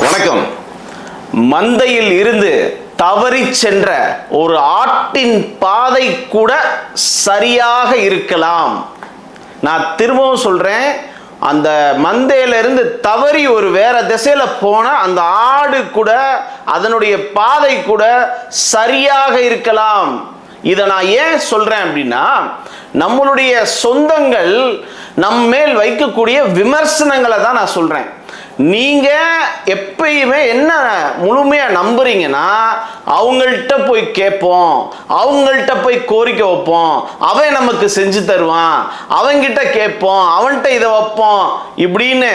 வணக்கம். மந்தையில் இருந்து தவறி சென்ற ஒரு ஆட்டின் பாதை கூட சரியாக இருக்கலாம். நான் திரும்பவும் சொல்றேன் அந்த மந்தையிலிருந்து தவறி ஒரு வேற திசையில போன அந்த ஆடு கூட அதனுடைய பாதை கூட சரியாக இருக்கலாம். இதை நான் ஏன் சொல்றேன் அப்படின்னா நம்மளுடைய சொந்தங்கள் நம்ம மேல் வைக்கக்கூடிய விமர்சனங்களை தான் நான் சொல்றேன். நீங்க எப்பயுமே என்ன முழுமையா நம்புறீங்கன்னா அவங்கள்ட்ட போய் கேட்போம். அவங்கள்ட்ட போய் கோரிக்கை வைப்போம். அவன் நமக்கு செஞ்சு தருவான். அவன்கிட்ட கேட்போம். அவன்கிட்ட இதை வைப்போம். இப்படின்னு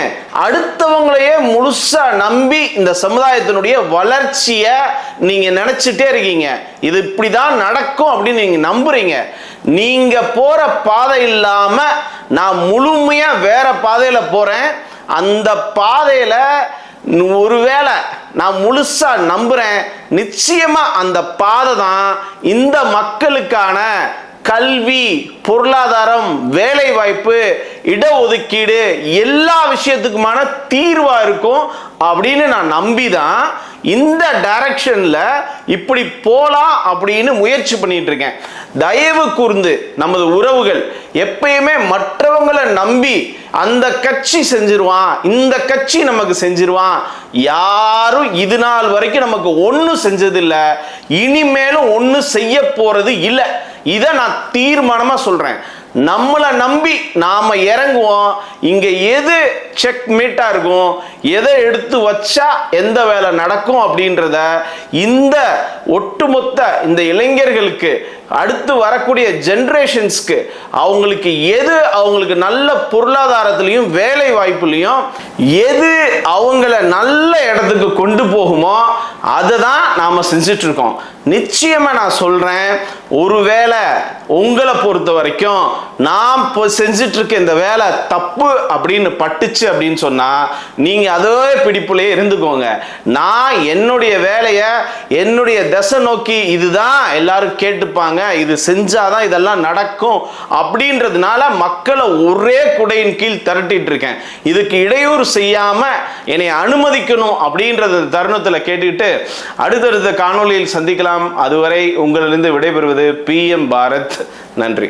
அடுத்தவங்களையே முழுசா நம்பி இந்த சமுதாயத்தினுடைய வளர்ச்சியை நீங்க நினைச்சிட்டே இருக்கீங்க. இது இப்படிதான் நடக்கும் அப்படின்னு நீங்க நம்புறீங்க. நீங்க போற பாதை இல்லாம நான் முழுமையா வேற பாதையில போறேன். அந்த பாதையில் ஒருவேளை நான் முழுசா நம்புறேன் நிச்சயமா அந்த பாதை தான் இந்த மக்களுக்கான கல்வி பொருளாதாரம் வேலை வாய்ப்பு இடஒதுக்கீடு எல்லா விஷயத்துக்குமான தீர்வா இருக்கும் அப்படின்னு நான் நம்பி தான் இந்த டைரக்ஷன்ல இப்படி போலாம் அப்படின்னு முயற்சி பண்ணிட்டு இருக்கேன் தயவு கூர்ந்து நமது உறவுகள் எப்பயுமே மற்றவங்களை நம்பி அந்த கட்சி செஞ்சிருவான் இந்த கட்சி நமக்கு செஞ்சிருவான். யாரும் இது நாள் வரைக்கும் நமக்கு ஒன்றும் செஞ்சதில்லை. இனிமேலும் ஒன்றும் செய்ய போறது இல்லை. இதை நான் தீர்மானமாக சொல்கிறேன் நம்மளை நம்பி நாம் இறங்குவோம். இங்கே எது செக் மீட்டாக இருக்கும் எதை எடுத்து வச்சா எந்த வேலை நடக்கும் அப்படின்றத இந்த ஒட்டுமொத்த இந்த இளைஞர்களுக்கு அடுத்து வரக்கூடிய ஜென்ரேஷன்ஸ்க்கு அவங்களுக்கு எது அவங்களுக்கு நல்ல பொருளாதாரத்துலேயும் வேலை வாய்ப்புலையும் எது அவங்கள நல்ல இடத்துக்கு கொண்டு போகுமோ அதை தான் நாம் செஞ்சுட்டு இருக்கோம் நிச்சயமாக நான் சொல்கிறேன் ஒருவேளை உங்களை பொறுத்த வரைக்கும் நான் இப்போ செஞ்சிட்ருக்க இந்த வேலை தப்பு அப்படின்னு பட்டுச்சு அப்படின்னு சொன்னால் நீங்கள் அதே பிடிப்புலேயே இருந்துக்கோங்க. நான் என்னுடைய வேலையை என்னுடைய திசை நோக்கி இதுதான் எல்லாரும் கேட்டுப்பாங்க இது செஞ்சாதான் இதெல்லாம் நடக்கும் அப்படின்றதுனால மக்களை ஒரே குடையின் கீழ் திரட்டிட்டு இருக்கேன் இதுக்கு இடையூறு செய்யாமல் என்னை அனுமதிக்கணும் அப்படின்றது தருணத்தில் கேட்டுக்கிட்டு அடுத்தடுத்த காணொளியில் சந்திக்கலாம். அதுவரை உங்களிலிருந்து விடைபெறுவது பி எம் பாரத். நன்றி.